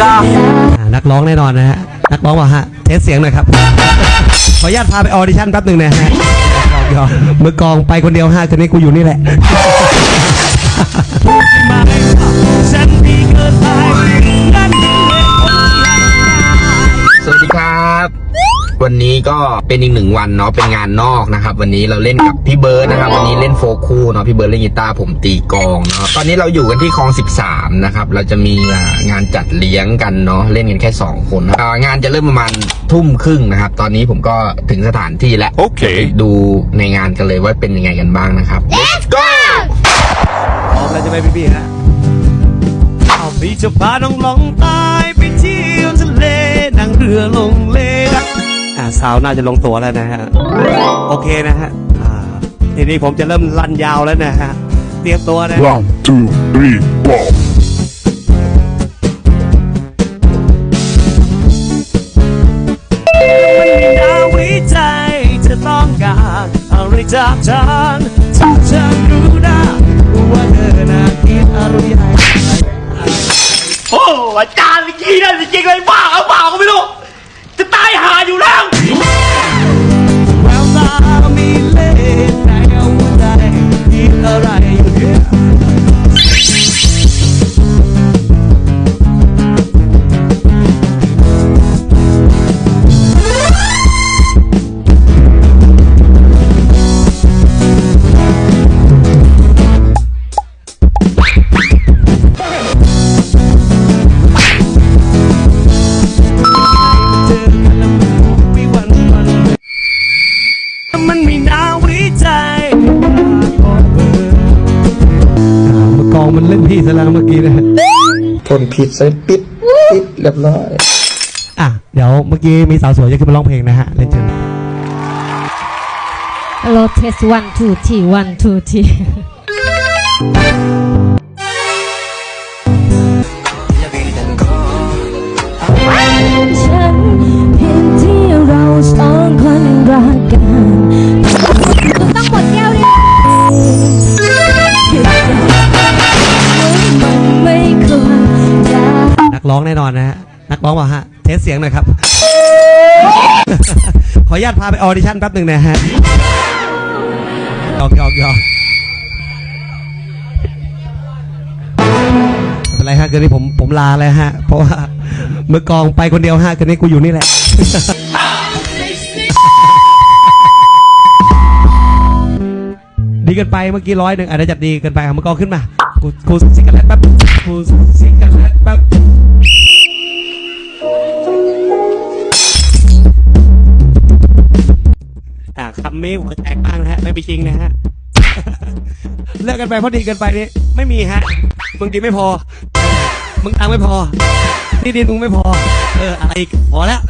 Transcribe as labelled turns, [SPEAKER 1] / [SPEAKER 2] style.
[SPEAKER 1] กานักร้องแน่นอนนะฮะ นักร้องว่าฮะ เทสเสียงหน่อยครับ ขออนุญาตพาไปออดิชั่นแป๊บหนึ่งนะฮะมือกองไปคนเดียวฮะทีนี้กูอยู่นี่แหละ
[SPEAKER 2] วันนี้ก็เป็นอีกหนึ่งวันเนาะเป็นงานนอกนะครับ วันนี้เราเล่นกับพี่เบิร์ดนะครับ วันนี้เล่นโฟล์คู่เนาะพี่เบิร์ดเล่นกีตาร์ผมตีกลองเนาะตอนนี้เราอยู่กันที่คลอง 13 นะครับ เราจะมีอ่างานจัดเลี้ยงกันเนาะเล่นกันแค่ 2 คนอ่างานจะเริ่มประมาณทุ่มครึ่งนะครับ ตอนนี้ผมก็ถึงสถานที่แล้ว
[SPEAKER 3] โอเค
[SPEAKER 2] ดูในงานกันเลยว่าเป็นยังไงกันบ้างนะครับ Let's go
[SPEAKER 1] พร้อมแล้วจะไหมพี่ๆฮะ
[SPEAKER 4] เอาพี่จะพาน้องลองตายไปเที่ยวทะเลนั่งเรือลงเลรัก
[SPEAKER 1] อ่า สาวน่าจะลงตัวแล้วนะฮะ โอเคนะฮะอ่าทีนี้ผมจะเริ่มลั่นยาวแล้วนะฮะ เตรียมตัวนะ
[SPEAKER 3] One, two, three, four.
[SPEAKER 4] มันมีนาวิจัยจะต้องการอะไรจากฉันถ้าฉันรู้นะว่าเธอน่าคิดอะไรใหญ่
[SPEAKER 5] โอ้อาจารย์จริงๆนะจริงๆเลยบ้า มือ
[SPEAKER 4] กลอ
[SPEAKER 1] งมันเล่นพี่ซะแล้วเมื่อกี้นะฮะ
[SPEAKER 2] ทนผิดใส่ปิดปิดเรียบร้อย
[SPEAKER 1] อะเดี๋ยวเมื่อกี้มีสาวสวยจะขึ้นมาร้องเพลงนะฮะเล่นเชิญ
[SPEAKER 6] Hello test one two three one two three ร้องแน่
[SPEAKER 1] นอนนะฮะนักร้องว่ะฮะเทสเสียงหน่อยครับ ขออนุญาตพาไปออดิชั่นแป๊บหนึ่งนะฮะหยอกหยอกหยอกไม่เป็นไรฮะคืนนี้ผมผมลาเลยฮะ เพราะว่ามือกลองไปคนเดียวฮะคืนนี้กูอยู่นี่แหละดีเกินไปเมื่อกี้ร้อยหนึ่งอาจจะจัดดีเกินไปเอามือกลองขึ้นมากูกูซิกกันแล้วแป๊บกูซิกกันแล้วแป๊บ อ่าคำนี้หัวแตกบ้างนะฮะไม่เป็นจริงนะฮะเลิกกันไปเพราะดีกันไปนี่ไม่มีฮะมึงดีไม่พอ มึงตังไม่พอที่ดินมึงไม่พอ เอออะไรพอแล้ว